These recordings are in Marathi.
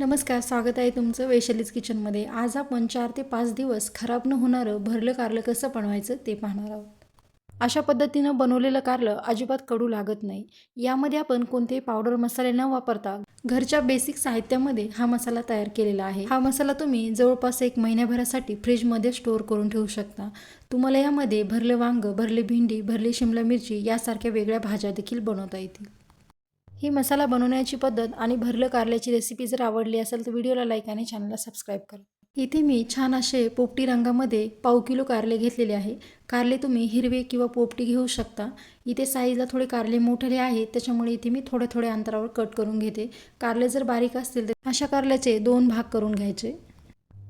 नमस्कार स्वागत आहे तुमचं वैशालीज किचनमध्ये. आज आपण चार ते पाच दिवस खराब न होणारं भरलं कारलं कसं बनवायचं ते पाहणार आहोत. अशा पद्धतीनं बनवलेलं कारलं अजिबात कडू लागत नाही. यामध्ये आपण कोणतेही पावडर मसाले न वापरता घरच्या बेसिक साहित्यामध्ये हा मसाला तयार केलेला आहे. हा मसाला तुम्ही जवळपास एक महिन्याभरासाठी फ्रीजमध्ये स्टोअर करून ठेवू शकता. तुम्हाला यामध्ये भरलं वांग भरले भेंडी भरली शिमला मिरची यासारख्या वेगळ्या भाज्या देखील बनवता येतील. ही मसाला बनवण्याची पद्धत आणि भरलं कारल्याची रेसिपी जर आवडली असेल तर व्हिडिओला लाईक आणि चॅनलला सबस्क्राईब करा. इथे मी छान असे पोपटी रंगामध्ये पाव किलो कारले घेतलेले आहे. कारले तुम्ही हिरवे किंवा पोपटी घेऊ शकता. इथे साईजला थोडे कारले मोठे आहेत त्याच्यामुळे इथे मी थोड्या थोड्या अंतरावर कट करून घेते. कारले जर बारीक असतील तर अशा कारल्याचे दोन भाग करून घ्यायचे.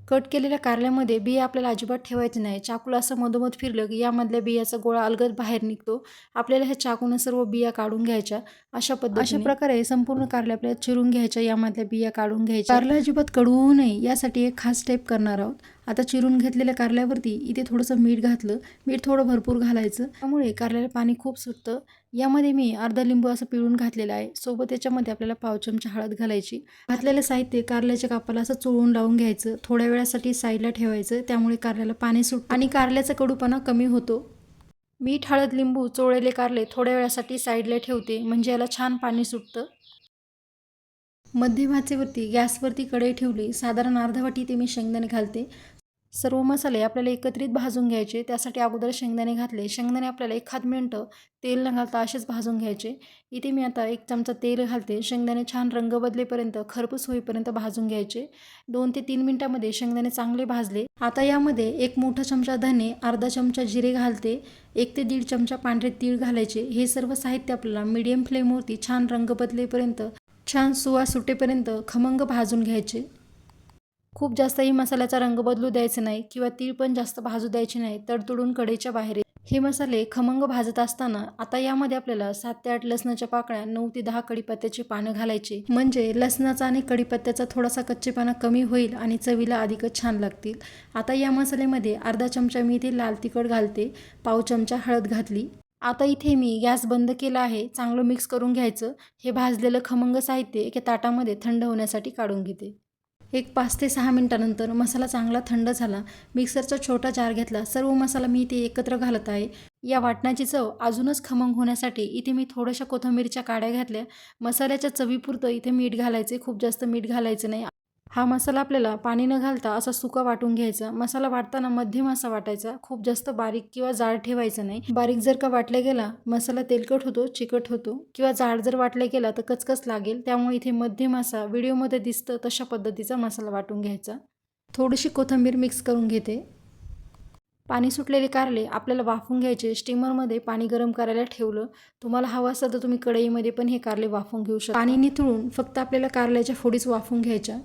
कट केलेल्या कारल्यामध्ये बिया आपल्याला अजिबात ठेवायचे नाही. चाकूला असं मधोमध फिरलं की यामधल्या बियाचा गोळा अलगद बाहेर निघतो. आपल्याला ह्या चाकूनं सर्व बिया काढून घ्यायच्या अशा पद्धती अशा प्रकारे संपूर्ण कारले आपल्याला चिरून घ्यायच्या यामधल्या बिया काढून घ्यायच्या. कारला अजिबात कडू होऊ नये यासाठी एक खास स्टेप करणार आहोत. आता चिरून घेतलेल्या कारल्यावरती इथे थोडंसं मीठ घातलं. मीठ थोडं भरपूर घालायचं. त्यामुळे कारल्याला पाणी खूप सुटतं. यामध्ये मी अर्धा लिंबू असं पिळून घातलेलं आहे. सोबत याच्यामध्ये आपल्याला पाव चमचा हळद घालायची. घातलेलं साहित्य कारल्याच्या कापाला असं चोळून लावून घ्यायचं. थोड्या वेळासाठी साईडला ठेवायचं. त्यामुळे कारल्याला पाणी सुट आणि कारल्याचा कडूपणा कमी होतो. मीठ हळद लिंबू चोळलेले कारले थोड्या वेळासाठी साईडला ठेवते. म्हणजे याला छान पाणी सुटतं. मध्यमाचेवरती गॅसवरती कढई ठेवली. साधारण अर्धा वाटी ते मी शेंगदाणे घालते. सर्व मसाले आपल्याला एकत्रित भाजून घ्यायचे. त्यासाठी अगोदर शेंगदाणे घातले. शेंगदाणे आपल्याला एखाद मिनटं तेल न घालता असेच भाजून घ्यायचे. इथे मी आता एक चमचा तेल घालते. शेंगदाणे छान रंग बदलेपर्यंत खरपूस होईपर्यंत भाजून घ्यायचे. दोन ते तीन मिनटामध्ये शेंगदाणे चांगले भाजले. आता यामध्ये एक मोठा चमचा धने अर्धा चमचा जिरे घालते. एक ते दीड चमचा पांढरे तीळ घालायचे. हे सर्व साहित्य आपल्याला मीडियम फ्लेमवरती छान रंग बदलेपर्यंत छान सुवास सुटेपर्यंत खमंग भाजून घ्यायचे. खूप जास्तही मसाल्याचा रंग बदलू द्यायचा नाही किंवा तीळ पण जास्त भाजू द्यायची नाही तडतडून कडेच्या बाहेर. हे मसाले खमंग भाजत असताना आता यामध्ये आपल्याला सात ते आठ लसणाच्या पाकळ्या नऊ ते दहा कडीपत्त्याची पानं घालायची. म्हणजे लसणाचा आणि कडीपत्त्याचा थोडासा कच्चेपणा कमी होईल आणि चवीला अधिकच छान लागतील. आता या मसाल्यामध्ये अर्धा चमचा मी इथे लाल तिखट घालते पाव चमचा हळद घातली. आता इथे मी गॅस बंद केला आहे चांगलं मिक्स करून घ्यायचं. हे भाजलेलं खमंग साहित्य एका ताटामध्ये थंड होण्यासाठी काढून घेते. एक पाच ते सहा मिनटानंतर मसाला चांगला थंड झाला. मिक्सरचा छोटा जार घेतला. सर्व मसाला मी इथे एकत्र घालत आहे. या वाटणाची चव अजूनच खमंग होण्यासाठी इथे मी थोड्याशा कोथिंबीरच्या काड्या घातल्या. मसाल्याच्या चवीपुरतं इथे मीठ घालायचे खूप जास्त मीठ घालायचं नाही. हा मसाला आपल्याला पाणी न घालता असा सुका वाटून घ्यायचा. मसाला वाटताना मध्यम असा वाटायचा. खूप जास्त बारीक किंवा जाड ठेवायचं नाही. बारीक जर का वाटला गेला मसाला तेलकट होतो चिकट होतो किंवा जाड जर वाटला गेला तर कचकच लागेल. त्यामुळे इथे मध्यम असा व्हिडिओमध्ये दिसतं तशा पद्धतीचा मसाला वाटून घ्यायचा. थोडीशी कोथिंबीर मिक्स करून घेते. पाणी सुटलेले कारले आपल्याला वाफून घ्यायचे. स्टीमरमध्ये पाणी गरम करायला ठेवलं. तुम्हाला हवं असेल तर तुम्ही कढईमध्ये पण हे कारले वाफून घेऊ शकता. पाणी निथळून फक्त आपल्याला कारल्याच्या फोडीच वाफून घ्यायच्या.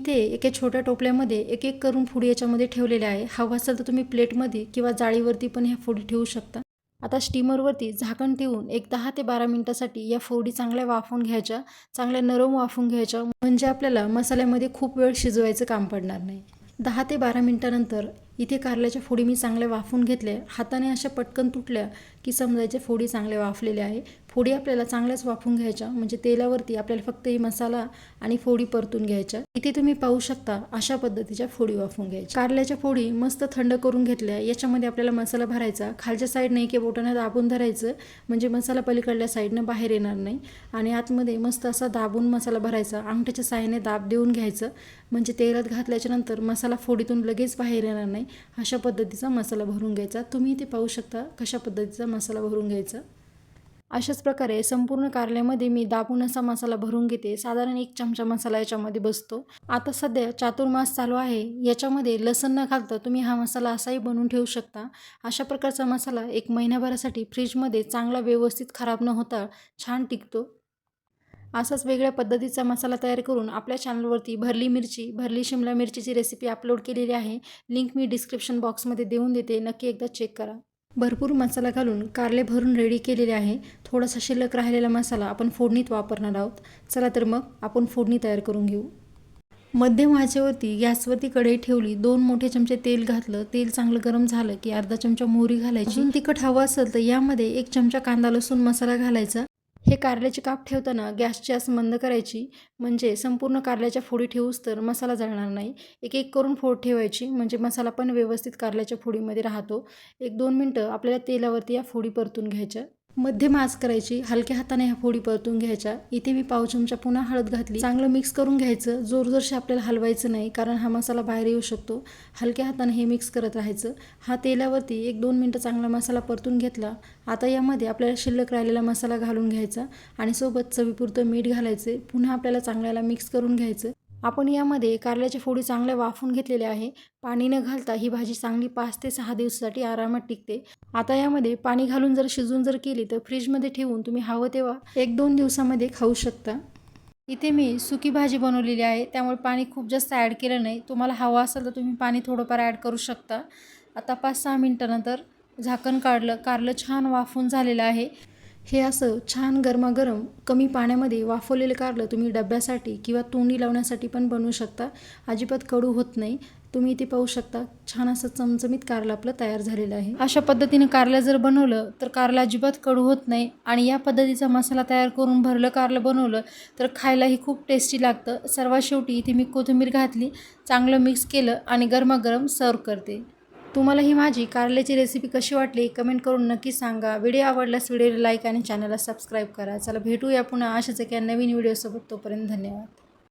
इथे एका छोट्या टोपल्यामध्ये एक एक करून फुडी याच्यामध्ये ठेवलेल्या आहे. हवं असेल तर तुम्ही प्लेटमध्ये किंवा जाळीवरती पण ह्या फोडी ठेवू शकता. आता स्टीमरवरती झाकण ठेवून एक दहा ते बारा मिनटासाठी या फोडी चांगल्या वाफवून घ्यायच्या चांगल्या नरम वाफवून घ्यायच्या. म्हणजे आपल्याला मसाल्यामध्ये खूप वेळ शिजवायचं काम पडणार नाही. दहा ते बारा मिनटानंतर इथे कारल्याच्या फोडी मी चांगल्या वाफून घेतल्या. हाताने अशा पटकन तुटल्या की समजायचे फोडी चांगल्या वाफलेल्या आहे. फोडी आपल्याला चांगल्याच वाफून घ्यायच्या. म्हणजे तेलावरती आपल्याला फक्त ही मसाला आणि फोडी परतून घ्यायच्या. इथे तुम्ही पाहू शकता अशा पद्धतीच्या फोडी वाफून घ्यायच्या. कारल्याच्या फोडी मस्त थंड करून घेतल्या. याच्यामध्ये आपल्याला मसाला भरायचा. खालच्या साईडने एके बोटाने दाबून धरायचं. म्हणजे मसाला पलीकडल्या साईडनं बाहेर येणार नाही. आणि आतमध्ये मस्त असा दाबून मसाला भरायचा. अंगठ्याच्या साहाय्याने दाब देऊन घ्यायचं. म्हणजे तेलात घातल्याच्यानंतर मसाला फोडीतून लगेच बाहेर येणार नाही. अशा पद्धतीचा मसाला भरून घ्यायचा. तुम्ही इथे पाहू शकता कशा पद्धतीचा मसाला भरून घ्यायचा. अशाच प्रकारे संपूर्ण कारल्यामध्ये मी दाबून असा मसाला भरून घेते. साधारण एक चमचा मसाला याच्यामध्ये बसतो. आता सध्या चातुर्मास चालू आहे. याच्यामध्ये लसण न घालता तुम्ही हा मसाला असाही बनवून ठेवू शकता. अशा प्रकारचा मसाला एक महिन्याभरासाठी फ्रीजमध्ये चांगला व्यवस्थित खराब न होता छान टिकतो. असाच वेगळ्या पद्धतीचा मसाला तयार करून आपल्या चॅनलवरती भरली मिरची भरली शिमला मिरचीची रेसिपी अपलोड केलेली आहे. लिंक मी डिस्क्रिप्शन बॉक्समध्ये देऊन देते. नक्की एकदा चेक करा. भरपूर मसाला घालून कारले भरून रेडी केलेले आहे. थोडासा शिल्लक राहिलेला मसाला आपण फोडणीत वापरणार आहोत. चला तर मग आपण फोडणी तयार करून घेऊ. मध्यम आचेवरती गॅसवरती कढई ठेवली. दोन मोठे चमचे तेल घातलं. तेल चांगलं गरम झालं की अर्धा चमचा मोहरी घालायची. तिखट हवं असेल तर यामध्ये एक चमचा कांदा लसूण मसाला घालायचा. हे कारल्याचे काप ठेवताना गॅसची आस मंद करायची. म्हणजे संपूर्ण कारल्याच्या फोडी ठेवूस तर मसाला जळणार नाही. एक एक करून फोड ठेवायची. म्हणजे मसाला पण व्यवस्थित कारल्याच्या फोडीमध्ये राहतो. एक दोन मिनटं आपल्याला तेलावरती या फोडी परतून घ्यायच्या. मध्यम आच करायची हलक्या हाताने ह्या फोडी परतून घ्यायच्या. इथे मी पाव चमचा पुन्हा हळद घातली. चांगलं मिक्स करून घ्यायचं. जोरजोरशी आपल्याला हलवायचं नाही कारण हा मसाला बाहेर येऊ शकतो. हलक्या हाताने हे मिक्स करत राहायचं. हा तेलावरती एक दोन मिनटं चांगला मसाला परतून घेतला. आता यामध्ये आपल्याला शिल्लक राहिलेला मसाला घालून घ्यायचा आणि सोबत चवीपुरतं मीठ घालायचे. पुन्हा आपल्याला चांगल्याला मिक्स करून घ्यायचं. आपण यामध्ये कारल्याचे फोडी चांगल्या वाफून घेतलेले आहे. पाणी न घालता ही भाजी चांगली पाच ते सहा दिवसासाठी आरामात टिकते. आता यामध्ये पाणी घालून जर शिजून जर केली तर फ्रीजमध्ये ठेवून तुम्ही हवं तेव्हा एक दोन दिवसामध्ये खाऊ शकता. इथे मी सुकी भाजी बनवलेली आहे. त्यामुळे पाणी खूप जास्त ॲड केलं नाही. तुम्हाला हवं असेल तर तुम्ही पाणी थोडंफार ॲड करू शकता. आता पाच सहा मिनटानंतर झाकण काढलं. कारलं छान वाफून झालेलं आहे. हे असं छान गरमागरम कमी पाण्यामध्ये वाफवलेलं कारलं तुम्ही डब्यासाठी किंवा तोंडी लावण्यासाठी पण बनवू शकता. अजिबात कडू होत नाही. तुम्ही इथे पाहू शकता छान असं चमचमीत कारलं आपलं तयार झालेलं आहे. अशा पद्धतीने कारलं जर बनवलं तर कारलं अजिबात कडू होत नाही आणि या पद्धतीचा मसाला तयार करून भरलं कारलं बनवलं तर खायलाही खूप टेस्टी लागतं. सर्वात शेवटी इथे मी कोथिंबीर घातली चांगलं मिक्स केलं आणि गरमागरम सर्व करते. तुम्हाला ही माझी कारल्याची रेसिपी कशी वाटली कमेंट करून नक्की सांगा. व्हिडिओ आवडल्यास व्हिडिओला लाईक आणि चॅनलला सबस्क्राईब करा. चला भेटूया पुन्हा अशाच एका नवीन व्हिडिओसोबत तोपर्यंत धन्यवाद.